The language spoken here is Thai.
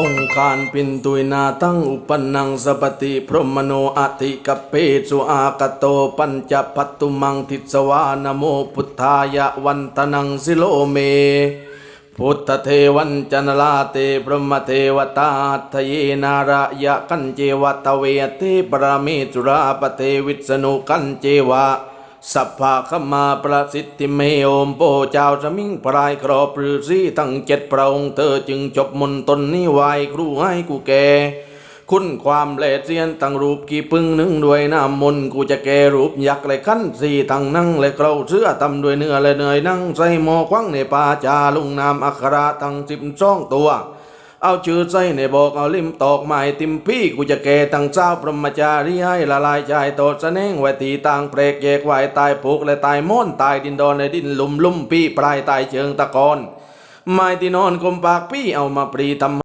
องค์การปินตุยนาตั้งอุปนังสปติพรหมโนอติกเปสุอากโตปัญจพัตตุมังทิสวานโมพุทธายะวันตนังสิโลเม พุทธเทวันจันลาเตพรหมเทวตาทเยนารายะกันเจวตเวเตปรามิจุราปเทวิษณุกันเจวะ สัพพะขมาประสิทธิเมโอมโปเจ้าสมิงปลายครอบปรือสีทั้งเจ็ดพระองค์เธอจึงจบมนต์ตนนี้ไหวครูให้กูแกคุณความแหลเสียนตั้งรูปกี่ปึ้งหนึ่งด้วยน้ำมนต์กูจะแกรูปยักษ์เลยขั้นสี่ตั้งนั่งเลยเกราเสื้อตำด้วยเนื้อเลยเหนื่อยนั่งใส่หมอควังในป่าจาลุงนามอัคราตั้งสิบสองตัว เอาชื่อใจในบอกเอาลิมตอกไม้ติมพี่กูจะแก่ตั้งเจ้าพรหมจารีให้ละลายใจโตดเสน่งไว้ตีต่างเปรกแยกไว้ตายผูกและตายม้อนตายดินดอนในดินลุ่มลุ่มพี่ปลายตายเชิงตะกอนไม้ที่นอนกลมปากพี่เอามาปรีทำ